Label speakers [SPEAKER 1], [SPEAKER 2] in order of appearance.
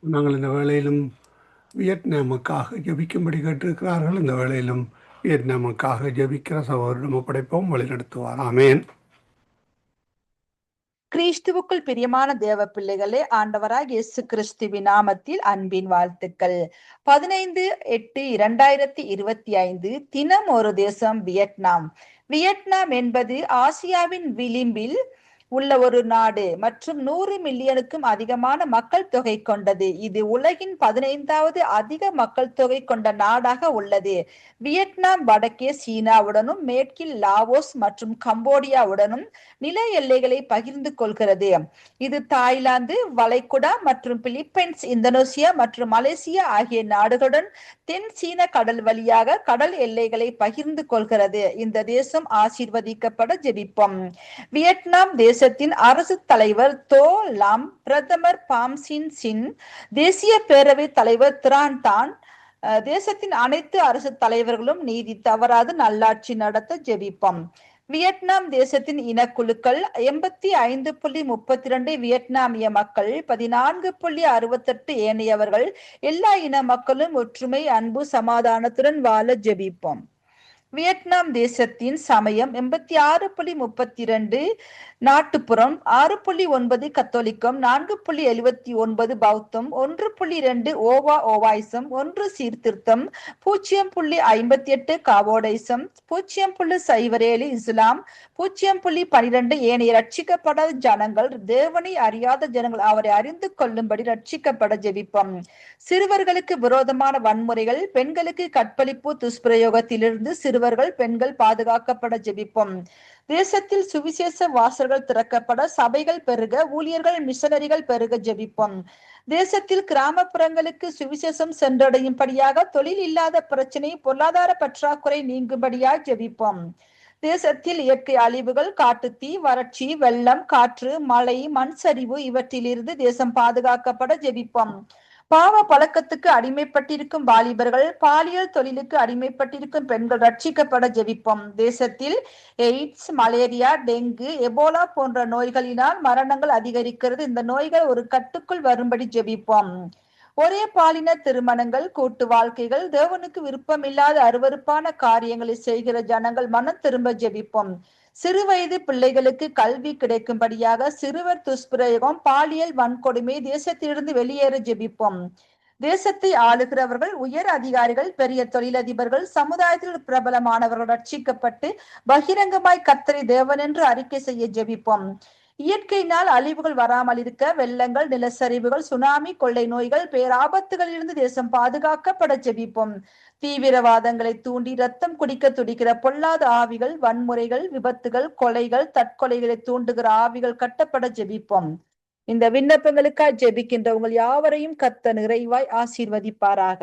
[SPEAKER 1] நாங்கள் இந்த வேளையிலும் வியட்நாமுக்காக ஜபிக்கும்படி கேட்டிருக்கிறார்கள். இந்த வேளையிலும் வியட்நாமுக்காக ஜபிக்கிற சகோதரிடம் ஒப்படைப்போம் வழிநடத்துவார் ஆமேன்.
[SPEAKER 2] கிறிஸ்துவுக்குள் பிரியமான தேவ பிள்ளைகளே ஆண்டவராக இயேசு கிறிஸ்துவின் நாமத்தில் அன்பின் வாழ்த்துக்கள். பதினைந்து எட்டு இரண்டாயிரத்தி இருபத்தி ஐந்து தினம் ஒரு தேசம் வியட்நாம். வியட்நாம் என்பது ஆசியாவின் விளிம்பில் உள்ள ஒரு நாடு மற்றும் நூறு மில்லியனுக்கும் அதிகமான மக்கள் தொகை கொண்டது. இது உலகின் பதினைந்தாவது அதிக மக்கள் தொகை கொண்ட நாடாக உள்ளது. வியட்நாம் வடக்கே சீனாவுடனும் மேற்கில் லாவோஸ் மற்றும் கம்போடியாவுடனும் நில எல்லைகளை பகிர்ந்து கொள்கிறது. இது தாய்லாந்து வளைகுடா மற்றும் பிலிப்பைன்ஸ் இந்தோனேசியா மற்றும் மலேசியா ஆகிய நாடுகளுடன் தென் சீன கடல் வழியாக கடல் எல்லைகளை பகிர்ந்து கொள்கிறது. இந்த தேசம் ஆசீர்வதிக்கப்பட ஜெபிப்போம். வியட்நாம் தேசத்தின் அரசு தலைவர் தோ லாம் பிரதமர் பாம்சின் சின் தேசிய பேரவை தலைவர் திரான் தான் தேசத்தின் அனைத்து அரசு தலைவர்களும் நீதி தவறாது நல்லாட்சி நடத்த ஜெபிப்போம். வியட்நாம் தேசத்தின் இனக்குழுக்கள் எண்பத்தி ஐந்து புள்ளி முப்பத்தி ரெண்டு வியட்நாமிய மக்கள் பதினான்கு புள்ளி அறுபத்தெட்டு ஏனையவர்கள் எல்லா இன மக்களும் ஒற்றுமை அன்பு சமாதானத்துடன் வாழ ஜெபிப்போம். வியட்நாம் தேசத்தின் சமயம் எண்பத்தி ஆறு புள்ளி முப்பத்தி இரண்டு நாட்டுப்புறம் ஆறு புள்ளி ஒன்பது கத்தோலிக்கம் நான்கு புள்ளி எழுபத்தி ஒன்பது பௌத்தம் ஒன்று புள்ளி இரண்டு ஓவா ஓவாய்சம் ஒன்று சீர்திருத்தம் பூஜ்ஜியம் புள்ளி ஐம்பத்தி எட்டு காவோடைசம் பூஜ்ஜியம் புள்ளி சைவரேழு இஸ்லாம் பூஜ்ஜியம் புள்ளி பனிரெண்டு ஏனைய ரட்சிக்கப்படாத ஜனங்கள் தேவனை அறியாத ஜனங்கள் அவரை அறிந்து கொள்ளும்படி ரட்சிக்கப்பட ஜெபிப்பம். சிறுவர்களுக்கு விரோதமான வன்முறைகள் பெண்களுக்கு கற்பழிப்பு துஷ்பிரயோகத்திலிருந்து சிறு சிறுவர்கள் பெண்கள் பாதுகாக்கப்பட ஜெபிப்போம். தேசத்தில் சுவிசேஷ வாசல்கள் திறக்கப்பட சபைகள் பெருக ஊழியர்கள் மிஷனரிகள் பெருக ஜெபிப்போம். தேசத்தில் கிராமப்புறங்களுக்கு சுவிசேஷம் சென்றடையும்படியாக தொழில் இல்லாத பிரச்சனை பொருளாதார பற்றாக்குறை நீங்கும்படியாக ஜெபிப்போம். தேசத்தில் இயற்கை அழிவுகள் காட்டுத்தீ வறட்சி வெள்ளம் காற்று மழை மண் சரிவு இவற்றிலிருந்து தேசம் பாதுகாக்கப்பட ஜெபிப்போம். பாவ பழக்கத்துக்கு அடிமைப்பட்டிருக்கும் வாலிபர்கள் பாலியல் தொழிலுக்கு அடிமைப்பட்டிருக்கும் பெண்கள் ரட்சிக்கப்பட ஜெபிப்போம். தேசத்தில் எய்ட்ஸ் மலேரியா டெங்கு எபோலா போன்ற நோய்களினால் மரணங்கள் அதிகரிக்கிறது. இந்த நோய்கள் ஒரு கட்டுக்குள் வரும்படி ஜெபிப்போம். ஒரே பாலின திருமணங்கள் கூட்டு வாழ்க்கைகள் தேவனுக்கு விருப்பமில்லாத அருவறுப்பான காரியங்களை செய்கிற ஜனங்கள் மனம் திரும்ப ஜெபிப்போம். சிறுவயது பிள்ளைகளுக்கு கல்வி கிடைக்கும்படியாக சிறுவர் துஷ்பிரயோகம் பாலியல் வன்கொடுமை தேசத்திலிருந்து வெளியேற ஜெபிப்போம். தேசத்தை ஆளுகிறவர்கள் உயர் அதிகாரிகள் பெரிய தொழிலதிபர்கள் சமுதாயத்தில் பிரபலமானவர்கள் ரட்சிக்கப்பட்டு பகிரங்கமாய் கத்தரை தேவன் என்று அறிக்கை செய்ய ஜெபிப்போம். இயற்கையினால் அழிவுகள் வராமல் இருக்க வெள்ளங்கள் நிலச்சரிவுகள் சுனாமி கொள்ளை நோய்கள் பேராபத்துகளிலிருந்து தேசம் பாதுகாக்கப்பட ஜெபிப்போம். தீவிரவாதங்களை தூண்டி ரத்தம் குடிக்க துடிக்கிற பொல்லாத ஆவிகள் வன்முறைகள் விபத்துகள் கொலைகள் தற்கொலைகளை தூண்டுகிற ஆவிகள் கட்டப்பட ஜெபிப்போம். இந்த விண்ணப்பங்களுக்காய் ஜெபிக்கின்ற உங்கள் யாவரையும் கத்த நிறைவாய் ஆசீர்வதிப்பாராக.